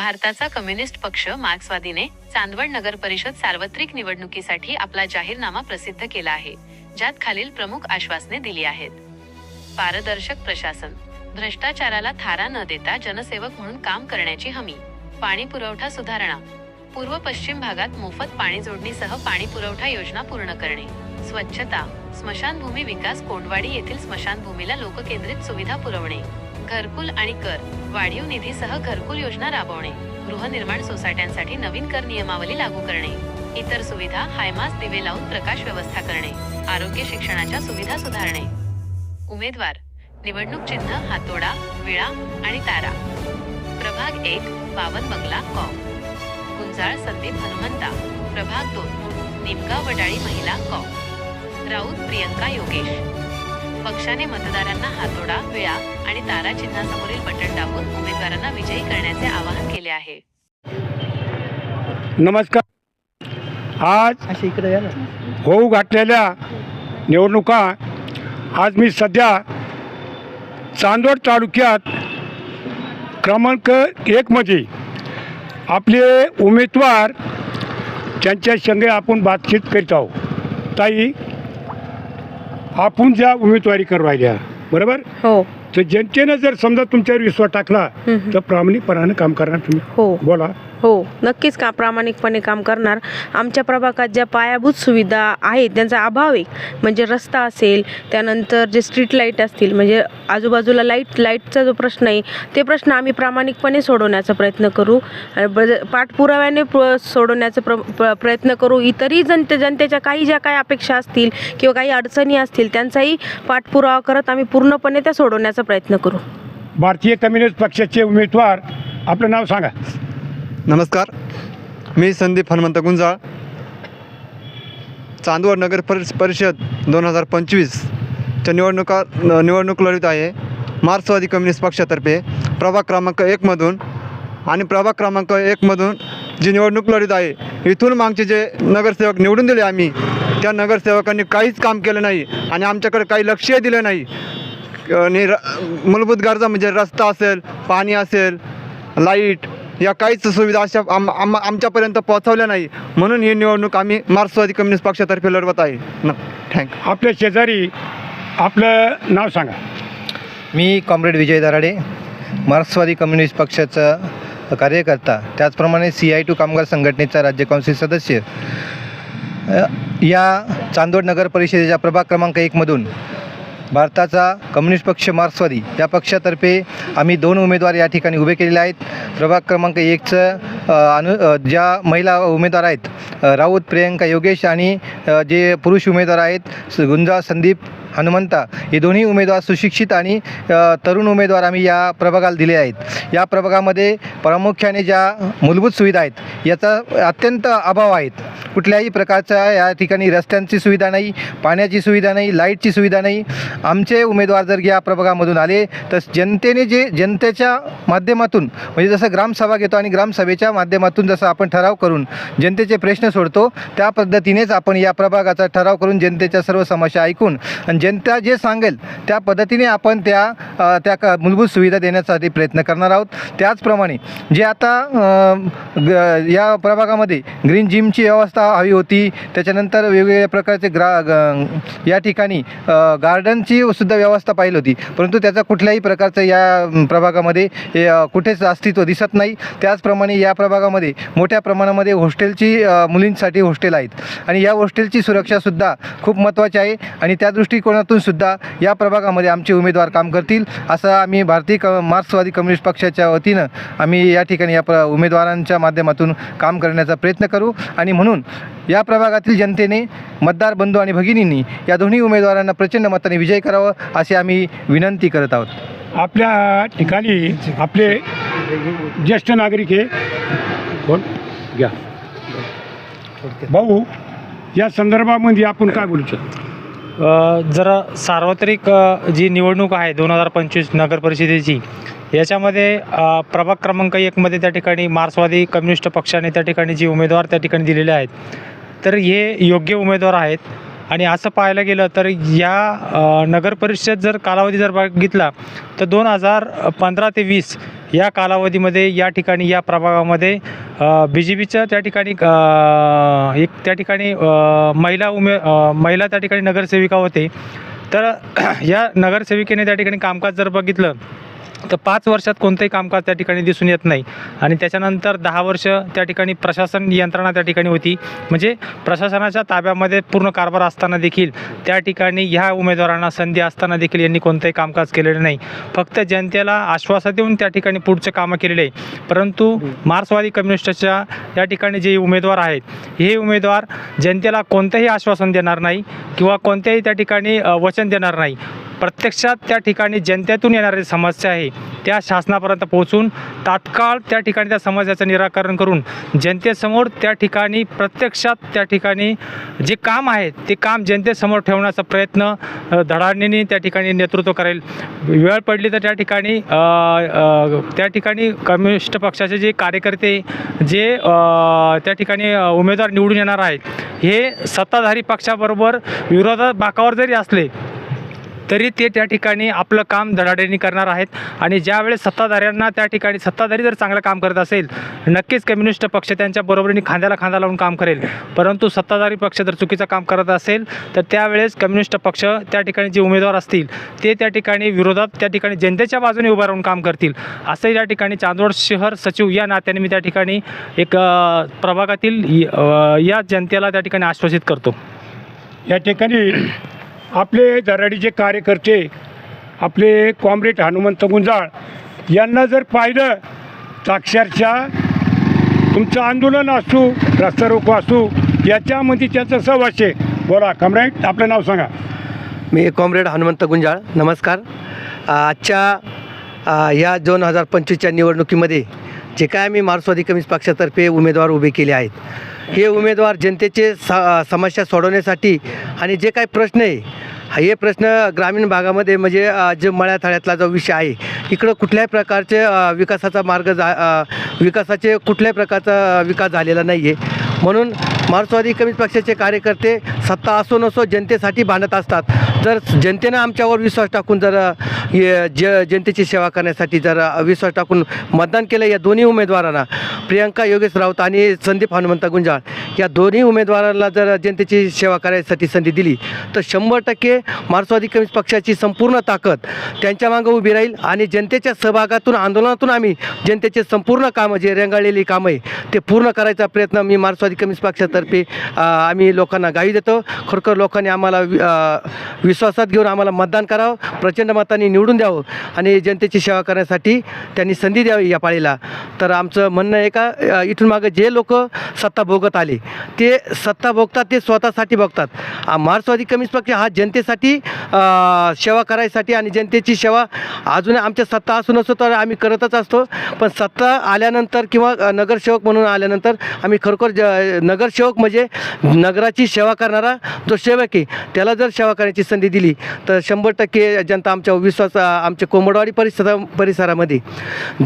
भारताचा कम्युनिस्ट पक्ष मार्क्सवादीने चांदवड नगर परिषद सार्वत्रिक निवडणुकीसाठी आपला जाहीरनामा प्रसिद्ध केला आहे ज्यात खालील प्रमुख आश्वासने दिली आहेत. पारदर्शक प्रशासन. भ्रष्टाचाराला थारा न देता जनसेवक म्हणून काम करण्याची हमी. पाणी पुरवठा सुधारणा. पूर्व पश्चिम भागात मोफत पाणी जोडणीसह पाणी पुरवठा योजना पूर्ण करणे. स्वच्छता. स्मशानभूमी विकास कोंडवाडी येथील स्मशानभूमीला लोककेंद्रित सुविधा पुरवणे. घरकुल आणि कर. वाढीव निधीसह घरकुल योजना राबवणे. गृहनिर्माण सोसायट्यांसाठी नवीन कर नियमावली लागू करणे. इतर सुविधा हायमास दिवे लावून प्रकाश व्यवस्था करणे. आरोग्य शिक्षणाच्या सुविधा सुधारणे. उमेदवार. निवडणूक चिन्ह हातोडा विळा आणि तारा. प्रभाग एक बावन बंगला कॉ गुंजाळ संदीप हनुमंता. प्रभाग दोन निमगाव वडाळी महिला कॉ राऊत प्रियंका योगेश. पक्षाने मतदारांना हातोडा विळा आणि तारा चिन्हासमोरील बटन दाबून उमेदवारांना विजयी करण्याचे आवाहन केले आहे. नमस्कार. आज इकडे होऊ घातलेल्या निवडणुका आज मी सध्या चांदवड तालुक्यात क्रमांक एकमध्ये आपले उमेदवार त्यांच्या संगे आपण बातचीत करीत आहोत. ताई आपण ज्या उमेदवारी करू राहिल्या बरोबर? हो. तर जनतेनं जर समजा तुमच्यावर विश्वास टाकला. तर प्रामाणिकपणानं काम करणार तुम्ही. हो. बोला. हो नक्कीच का प्रामाणिकपणे काम करणार. आमच्या प्रभागात ज्या पायाभूत सुविधा आहेत त्यांचा अभाव आहे म्हणजे रस्ता असेल त्यानंतर जे स्ट्रीट लाइट असतील म्हणजे आजूबाजूला लाइट लाईटचा जो प्रश्न आहे ते प्रश्न आम्ही प्रामाणिकपणे सोडवण्याचा प्रयत्न करू. पाठपुराव्याने प्र सोडवण्याचा प्र प्र- प्रयत्न करू. इतरही जनते जनतेच्या काही ज्या काही अपेक्षा असतील किंवा काही अडचणी असतील त्यांचाही पाठपुरावा करत आम्ही पूर्णपणे त्या सोडवण्याचा प्रयत्न करू. भारतीय कम्युनिस्ट पक्षाचे उमेदवार आपलं नाव सांगा. नमस्कार. मी संदीप हनुमंत गुंजाळ. चांदवड नगर परिस परिषद दोन हजार पंचवीसच्या निवडणुका निवडणूक लढवित आहे. मार्क्सवादी कम्युनिस्ट पक्षातर्फे प्रभाग क्रमांक एकमधून आणि प्रभाग क्रमांक एकमधून जी निवडणूक लढवित आहे इथून मागचे जे नगरसेवक निवडून दिले आम्ही त्या नगरसेवकांनी काहीच काम केलं नाही आणि आमच्याकडे काही लक्षही दिलं नाही. आणि र मूलभूत गरजा म्हणजे रस्ता असेल पाणी असेल लाइट या काहीच सुविधा अशा आम आम आमच्यापर्यंत पोहोचवल्या नाही. म्हणून ही निवडणूक आम्ही मार्क्सवादी कम्युनिस्ट पक्षातर्फे लढवत आहे. न थँक्यू आपल्या शेजारी आपलं नाव सांगा. मी कॉम्रेड विजय दराडे मार्क्सवादी कम्युनिस्ट पक्षाचा कार्यकर्ता त्याचप्रमाणे सी आय टू कामगार संघटनेचा राज्य काउन्सिल सदस्य. या चांदोड नगर परिषदेच्या प्रभाग क्रमांक एकमधून भारताचा कम्युनिस्ट पक्ष मार्क्सवादी. या पक्षातर्फे आम्ही दोन उमेदवार या ठिकाणी उभे केलेले आहेत. प्रभाग क्रमांक एकचं अनु ज्या महिला उमेदवार आहेत राऊत प्रियंका योगेश आणि जे पुरुष उमेदवार आहेत गुंजा संदीप हनुमंता हे दोन्ही उमेदवार सुशिक्षित आणि तरुण उमेदवार आम्ही या प्रभागाला दिले आहेत. या प्रभागामध्ये प्रामुख्याने ज्या मूलभूत सुविधा आहेत याचा अत्यंत अभाव आहेत. कुठल्याही प्रकारच्या या ठिकाणी रस्त्यांची सुविधा नाही पाण्याची सुविधा नाही लाईटची सुविधा नाही. आमचे उमेदवार जर या प्रभागामधून आले तर जनतेने जे जनतेच्या माध्यमातून म्हणजे जसं ग्रामसभा घेतो आणि ग्रामसभेच्या माध्यमातून जसं आपण ठराव करून जनतेचे प्रश्न सोडतो त्या पद्धतीनेच आपण या प्रभागाचा ठराव करून जनतेच्या सर्व समस्या ऐकून आणि जनता जे सांगेल त्या पद्धतीने आपण त्या त्या का मूलभूत सुविधा देण्यासाठी प्रयत्न करणार आहोत. त्याचप्रमाणे जे आता ग- या प्रभागामध्ये ग्रीन जिमची व्यवस्था हवी होती त्याच्यानंतर वेगवेगळ्या प्रकारचे ग्रा या ठिकाणी गार्डनची सुद्धा व्यवस्था पाहिली होती. परंतु त्याचा कुठल्याही प्रकारचं या प्रभागामध्ये कुठेच अस्तित्व दिसत नाही. त्याचप्रमाणे या भागामध्ये मोठ्या प्रमाणामध्ये हॉस्टेलची मुलींसाठी हॉस्टेल आहेत. आणि या हॉस्टेलची सुरक्षासुद्धा खूप महत्त्वाची आहे. आणि त्या दृष्टिकोनातून सुद्धा या प्रभागामध्ये आमचे उमेदवार काम करतील असं आम्ही भारतीय क मार्क्सवादी कम्युनिस्ट पक्षाच्या वतीनं आम्ही या ठिकाणी या प्र उमेदवारांच्या माध्यमातून काम करण्याचा प्रयत्न करू. आणि म्हणून या प्रभागातील जनतेने मतदार बंधू आणि भगिनींनी या दोन्ही उमेदवारांना प्रचंड मताने विजय करावं अशी आम्ही विनंती करत आहोत. आपल्या ठिकाणी आपले ज्येष्ठ नागरिक आहे कोण घ्या. भाऊ या संदर्भामध्ये आपण काय बोलू शकतो? जरा जर सार्वत्रिक जी निवडणूक आहे दोन हजार पंचवीस नगर परिषदेची याच्यामध्ये प्रभाग क्रमांक एकमध्ये त्या ठिकाणी मार्क्सवादी कम्युनिस्ट पक्षाने त्या ठिकाणी जी उमेदवार त्या ठिकाणी दिलेले आहेत तर हे योग्य उमेदवार आहेत. आणि असं पाहायला गेलं तर या नगर परिषद जर कालावधी जर बघितला तर दोन हजार पंधरा ते वीस या कालावधीमध्ये या ठिकाणी या प्रभागामध्ये बी जे पीचं त्या ठिकाणी एक त्या ठिकाणी महिला उमे महिला त्या ठिकाणी नगरसेविका होते. तर या नगरसेविकेने त्या ठिकाणी कामकाज जर बघितलं तर पाच वर्षात कोणतंही कामकाज त्या ठिकाणी दिसून येत नाही. आणि त्याच्यानंतर दहा वर्ष त्या ठिकाणी प्रशासन यंत्रणा त्या ठिकाणी होती. म्हणजे प्रशासनाच्या ताब्यामध्ये पूर्ण कारभार असताना देखील त्या ठिकाणी ह्या उमेदवारांना संधी असताना देखील यांनी कोणतंही कामकाज केलेलं नाही. फक्त जनतेला आश्वासन देऊन त्या ठिकाणी पुढचे कामं केलेले आहे. परंतु मार्क्सवादी कम्युनिस्टच्या या ठिकाणी जे उमेदवार आहेत हे उमेदवार जनतेला कोणतंही आश्वासन देणार नाही किंवा कोणत्याही त्या ठिकाणी वचन देणार नाही. प्रत्यक्षात त्या ठिकाणी जनतेतून येणारी समस्या आहे. त्या शासनापर्यंत पोहोचून तात्काळ त्या ठिकाणी त्या समस्याचं निराकरण करून जनतेसमोर त्या ठिकाणी प्रत्यक्षात त्या ठिकाणी जे काम आहे ते काम जनतेसमोर ठेवण्याचा प्रयत्न धडाडणीने त्या ठिकाणी नेतृत्व करेल. वेळ पडली तर त्या ठिकाणी त्या ठिकाणी कम्युनिस्ट पक्षाचे जे कार्यकर्ते जे त्या ठिकाणी उमेदवार निवडून येणार आहेत हे सत्ताधारी पक्षाबरोबर विरोधात बाकावर जरी असले तरी ते त्या ठिकाणी आपलं काम धडाडीने करणार आहेत. आणि ज्यावेळेस सत्ताधाऱ्यांना त्या ठिकाणी सत्ताधारी जर चांगलं काम करत असेल नक्कीच कम्युनिस्ट पक्ष त्यांच्या बरोबरीने खांद्याला खांदा लावून काम करेल. परंतु सत्ताधारी पक्ष जर चुकीचं काम करत असेल तर त्यावेळेस कम्युनिस्ट पक्ष त्या ठिकाणी जे उमेदवार असतील ते त्या ठिकाणी विरोधात त्या ठिकाणी जनतेच्या बाजूने उभं राहून काम करतील. असंही या ठिकाणी चांदवड शहर सचिव या नात्याने मी त्या ठिकाणी एक प्रभागातील य- या जनतेला त्या ठिकाणी आश्वासित करतो. या ठिकाणी आपले दराडीचे कार्यकर्ते आपले कॉम्रेड हनुमंत गुंजाळ यांना जर पाहिलं तर अक्षरशः तुमचं आंदोलन असू रस्ता रोको असू याच्यामध्ये त्याचं सहवास आहे. बोला कॉम्रेड आपलं नाव सांगा. मी कॉम्रेड हनुमंत गुंजाळ नमस्कार. आजच्या या दोन हजार पंचवीसच्या निवडणुकीमध्ये जे काय आम्ही मार्क्सवादी कम्युनिस्ट पक्षातर्फे उमेदवार उभे केले आहेत हे उमेदवार जनतेचे स समस्या सोडवण्यासाठी आणि जे काही प्रश्न आहे हे प्रश्न ग्रामीण भागामध्ये म्हणजे जे मळ्याथळ्यातला जो विषय आहे इकडं कुठल्याही प्रकारचे विकासाचा मार्ग जा विकासाचे कुठल्याही प्रकारचा विकास झालेला नाही आहे म्हणून मार्क्सवादी कम्युनिस्ट पक्षाचे कार्यकर्ते सत्ता असो नसो जनतेसाठी भांडत असतात. जर जनतेनं आमच्यावर विश्वास टाकून जर हे ज जनतेची सेवा करण्यासाठी जर विश्वास टाकून मतदान केलं या दोन्ही उमेदवारांना प्रियंका योगेश राऊत आणि संदीप हनुमंत गुंजाळ या दोन्ही उमेदवारांना जर जनतेची सेवा करायसाठी संधी दिली तर शंभर टक्के मार्क्सवादी कम्युनिस्ट पक्षाची संपूर्ण ताकद त्यांच्या मागं उभी राहील आणि जनतेच्या सहभागातून आंदोलनातून आम्ही जनतेचे संपूर्ण कामं जे रेंगाळलेली कामं आहे ते पूर्ण करायचा प्रयत्न मी मार्क्सवादी कम्युनिस्ट पक्षातर्फे आम्ही लोकांना गावी देतो. खरोखर लोकांनी आम्हाला वि- विश्वासात घेऊन आम्हाला मतदान करावं. प्रचंड मतांनी निवडून द्यावं आणि जनतेची सेवा करण्यासाठी त्यांनी संधी द्यावी या पाळीला. तर आमचं म्हणणं आहे का इथून मागं जे लोक सत्ता भोगत आले ते सत्ता भोगतात ते स्वतःसाठी बघतात मार्क्सवादी कम्युनिस्ट पक्ष हा जनतेसाठी सेवा करायसाठी आणि जनतेची सेवा अजून आमच्या सत्ता असून असतो तर आम्ही करतच असतो. पण सत्ता आल्यानंतर किंवा नगरसेवक म्हणून आल्यानंतर आम्ही खरोखर ज नगरसेवक म्हणजे नगराची सेवा करणारा जो सेवक आहे त्याला जर सेवा करण्याची संधी दिली तर शंभर टक्के जनता आमच्या विश्वास आमच्या कोंबडवाडी परिसरा परिसरामध्ये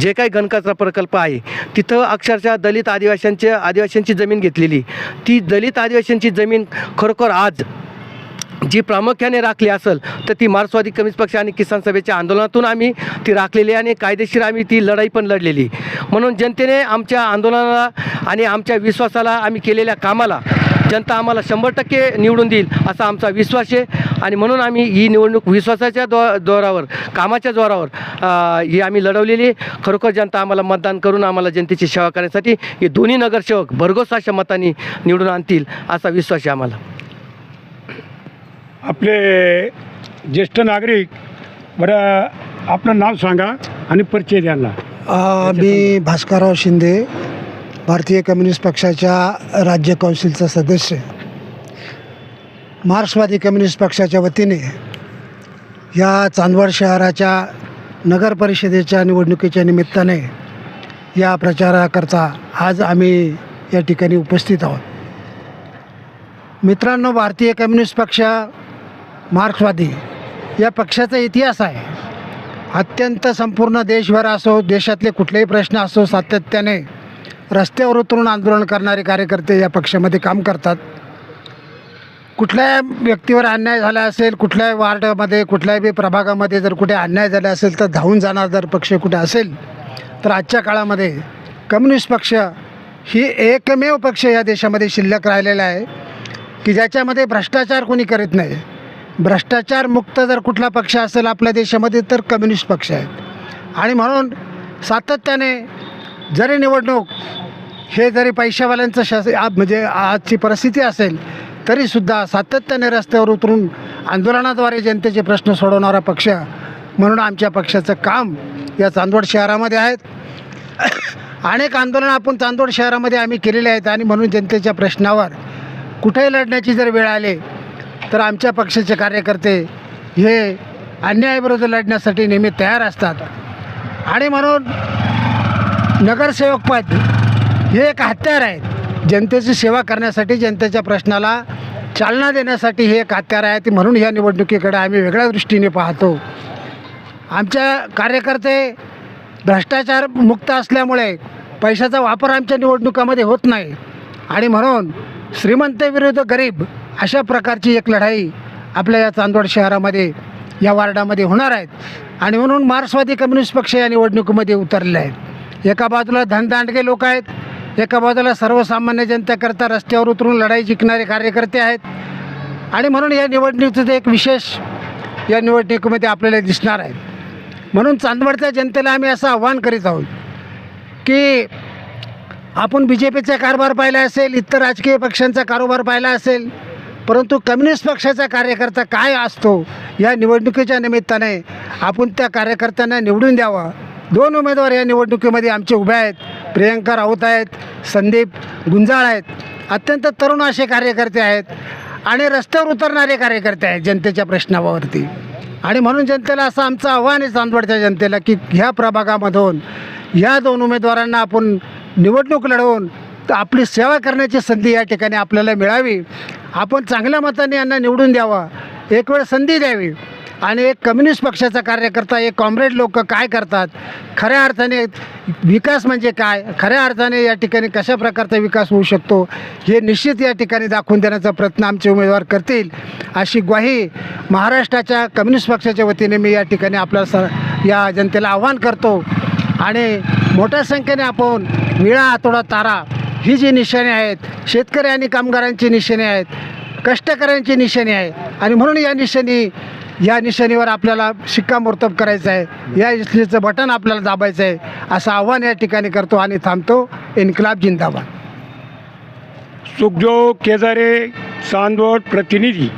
जे काही घनकचरा प्रकल्प आहे तिथं अक्षरशः दलित आदिवाशांच्या आदिवाशांची जमीन घेतलेली. ती दलित आदिवाशांची जमीन खरोखर आज जी प्रामुख्याने राखली असेल तर ती मार्क्सवादी कम्युनिस्ट पक्ष आणि किसान सभेच्या आंदोलनातून आम्ही ती राखलेली आणि कायदेशीर आम्ही ती लढाई पण लढलेली. म्हणून जनतेने आमच्या आंदोलनाला आणि आमच्या विश्वासाला आम्ही केलेल्या कामाला जनता आम्हाला शंभर टक्के निवडून देईल असा आमचा विश्वास आहे. आणि म्हणून आम्ही ही निवडणूक विश्वासाच्या दो जोरावर कामाच्या जोरावर ही आम्ही लढवलेली आहे. खरोखर जनता आम्हाला मतदान करून आम्हाला जनतेची सेवा करण्यासाठी हे दोन्ही नगरसेवक भरघोस अशा मतांनी निवडून आणतील असा विश्वास आहे आम्हाला. आपले ज्येष्ठ नागरिक बरं आपलं नाव सांगा आणि परिचय द्या ना अ, मी भास्करराव शिंदे भारतीय कम्युनिस्ट पक्षाच्या राज्य कौन्सिलचा सदस्य. मार्क्सवादी कम्युनिस्ट पक्षाच्या वतीने या चांदवड शहराच्या नगर परिषदेच्या निवडणुकीच्या निमित्ताने या प्रचाराकरता आज आम्ही या ठिकाणी उपस्थित आहोत. मित्रांनो भारतीय कम्युनिस्ट पक्ष मार्क्सवादी या पक्षाचा इतिहास आहे. अत्यंत संपूर्ण देशभर असो देशातले कुठलेही प्रश्न असो सातत्याने रस्त्यावर उतरून आंदोलन करणारे कार्यकर्ते या पक्षामध्ये काम करतात. कुठल्याही व्यक्तीवर अन्याय झाला असेल कुठल्याही वार्डमध्ये कुठल्याही बी प्रभागामध्ये जर कुठे अन्याय झाला असेल तर धावून जाणार जर पक्ष कुठे असेल तर आजच्या काळामध्ये कम्युनिस्ट पक्ष ही एकमेव पक्ष या देशामध्ये शिल्लक राहिलेला आहे की ज्याच्यामध्ये भ्रष्टाचार कोणी करीत नाही. भ्रष्टाचार मुक्त जर कुठला पक्ष असेल आपल्या देशामध्ये तर कम्युनिस्ट पक्ष आहेत. आणि म्हणून सातत्याने जरी निवडणूक हे जरी पैशावाल्यांचं शास म्हणजे आजची परिस्थिती असेल तरीसुद्धा सातत्याने रस्त्यावर उतरून आंदोलनाद्वारे जनतेचे प्रश्न सोडवणारा पक्ष म्हणून आमच्या पक्षाचं काम या चांदवड शहरामध्ये आहेत अनेक आंदोलनं आपण चांदवड शहरामध्ये आम्ही केलेले आहेत आणि म्हणून जनतेच्या प्रश्नावर कुठेही लढण्याची जर वेळ आली तर आमच्या पक्षाचे कार्यकर्ते हे अन्यायाविरुद्ध लढण्यासाठी नेहमी तयार असतात. आणि म्हणून नगरसेवक पद हे एक हत्यार आहे जनतेची सेवा करण्यासाठी जनतेच्या प्रश्नाला चालना देण्यासाठी हे एक हत्यार आहे ते म्हणून ह्या निवडणुकीकडे आम्ही वेगळ्या दृष्टीने पाहतो. आमच्या कार्यकर्ते भ्रष्टाचार मुक्त असल्यामुळे पैशाचा वापर आमच्या निवडणुकामध्ये होत नाही. आणि म्हणून श्रीमंत विरुद्ध गरीब अशा प्रकारची एक लढाई आपल्या या चांदवड शहरामध्ये या वार्डामध्ये होणार आहेत आणि म्हणून मार्क्सवादी कम्युनिस्ट पक्ष या निवडणुकीमध्ये उतरले आहेत. एका बाजूला धनदांडगे लोक आहेत एका बाजूला सर्वसामान्य जनतेकरता रस्त्यावर उतरून लढाई जिंकणारे कार्यकर्ते आहेत. आणि म्हणून या निवडणुकीचं एक विशेष या निवडणुकीमध्ये आपल्याला दिसणार आहे. म्हणून चांदवडच्या जनतेला आम्ही असं आव्हान करीत आहोत की आपण बी जे पीचा कारभार पाहिला असेल इतर राजकीय पक्षांचा कारोबार पाहिला असेल परंतु कम्युनिस्ट पक्षाचा कार्यकर्ता काय असतो या निवडणुकीच्या निमित्ताने आपण त्या कार्यकर्त्यांना निवडून द्यावं. दोन उमेदवार या निवडणुकीमध्ये आमचे उभे आहेत. प्रियंका राऊत आहेत संदीप गुंजाळ आहेत. अत्यंत तरुण असे कार्यकर्ते आहेत आणि रस्त्यावर उतरणारे कार्यकर्ते आहेत जनतेच्या प्रश्नावरती. आणि म्हणून जनतेला असं आमचं आव्हान आहे चांदवडच्या जनतेला की ह्या प्रभागामधून ह्या दोन उमेदवारांना आपण निवडणूक लढवून तर आपली सेवा करण्याची संधी या ठिकाणी आपल्याला मिळावी. आपण चांगल्या मताने यांना निवडून द्यावा. एक वेळ संधी द्यावी. आणि एक कम्युनिस्ट पक्षाचा कार्यकर्ता एक कॉम्रेड लोक काय करतात? खऱ्या अर्थाने विकास म्हणजे काय? खऱ्या अर्थाने या ठिकाणी कशा प्रकारचा विकास होऊ शकतो? हे निश्चित या ठिकाणी दाखवून देण्याचा प्रयत्न आमचे उमेदवार करतील. अशी ग्वाही महाराष्ट्राच्या कम्युनिस्ट पक्षाच्या वतीने मी या ठिकाणी आपल्या स या जनतेला आव्हान करतो. आणि मोठ्या संख्येने आपण निळा आतोडा तारा ही जी निशाणे आहेत शेतकरी आणि कामगारांची निशाणे आहेत कष्टकऱ्यांची निशाणी आहे आणि म्हणून या निशाणी या निशाणीवर आपल्याला शिक्कामोर्तब करायचं आहे. या निशाणीचं बटन आपल्याला दाबायचं आहे. असं आव्हान या ठिकाणी करतो आणि थांबतो. इन्कलाब जिंदाबाद. सुखदेव केदारे चांदवड प्रतिनिधी.